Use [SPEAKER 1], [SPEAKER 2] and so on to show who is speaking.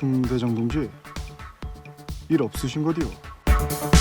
[SPEAKER 1] 충 대장동지 일 없으신 거디요?